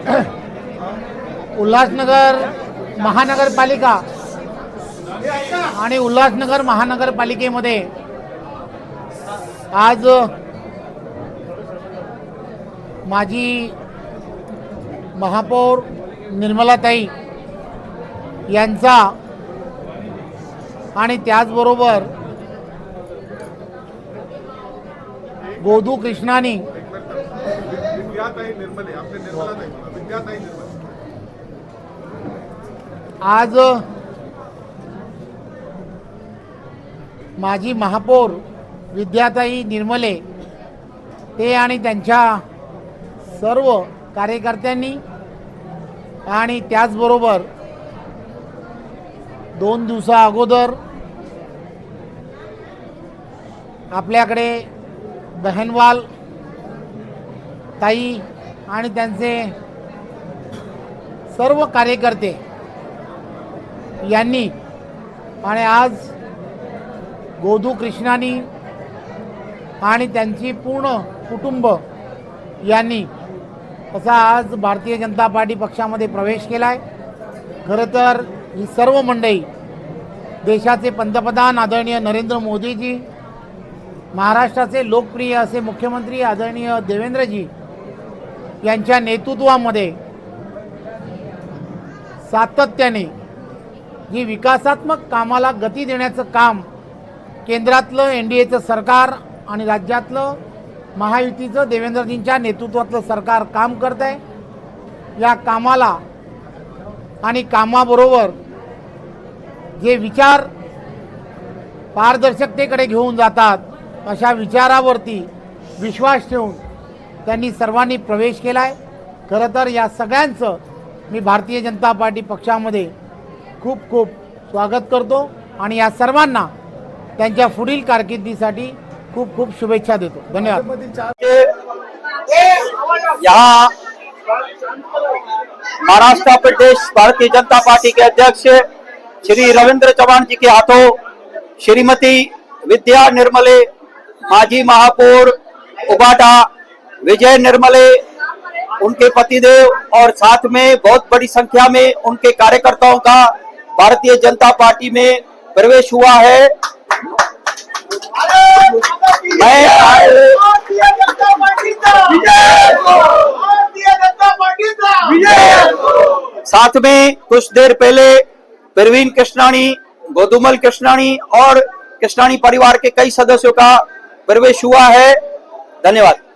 उल्हासनगर महानगरपालिका आणि उल्हासनगर महानगरपालिकेमध्ये आज माझी महापौर निर्मलाताई यांचा आणि त्याचबरोबर गोधू कृष्णानी निर्मले आपले निर्मला आज माजी महापौर विद्याताई निर्मले ते आणि त्यांच्या सर्व कार्यकर्त्यांनी आणि त्याचबरोबर दोन दिवसा अगोदर आपल्याकडे बहनवाल ताई आणि त्यांचे सर्व कार्यकर्ते यांनी आणि आज गोधू कृष्णानी आणि त्यांची पूर्ण कुटुंब यांनी असा आज भारतीय जनता पार्टी पक्षामध्ये प्रवेश केला आहे खरं तर ही सर्व मंडळी देशाचे पंतप्रधान आदरणीय नरेंद्र मोदीजी महाराष्ट्राचे लोकप्रिय असे मुख्यमंत्री आदरणीय देवेंद्रजी यांच्या नेतृत्वामध्ये सातत्याने जी विकासात्मक कामाला गती देण्याचं काम केंद्रातलं एन डी एचं सरकार आणि राज्यातलं महायुतीचं देवेंद्रजींच्या नेतृत्वातलं सरकार काम करत आहे. या कामाला आणि कामाबरोबर जे विचार पारदर्शकतेकडे घेऊन जातात अशा विचारावरती विश्वास ठेवून त्यांनी सर्वांनी प्रवेश केला आहे खरं तर या सगळ्यांचं मी भारतीय जनता पार्टी पक्षामध्ये खूप खूप स्वागत करतो आणि या सर्वांना त्यांच्या पुढील कारकिर्दीसाठी खूप खूप शुभेच्छा देतो. धन्यवाद. यहाँ महाराष्ट्र प्रदेश भारतीय जनता पार्टी के अध्यक्ष श्री रविंद्र चौहान जी के हाथों श्रीमती विद्या निर्मले माजी महापौर उबाटा विजय निर्मले उनके पतिदेव और साथ में बहुत बड़ी संख्या में उनके कार्यकर्ताओं का भारतीय जनता पार्टी में प्रवेश हुआ है। मैं साथ में कुछ देर पहले प्रवीण कृष्णाणी, गोदुमल कृष्णानी और कृष्णानी परिवार के कई सदस्यों का प्रवेश हुआ है। धन्यवाद।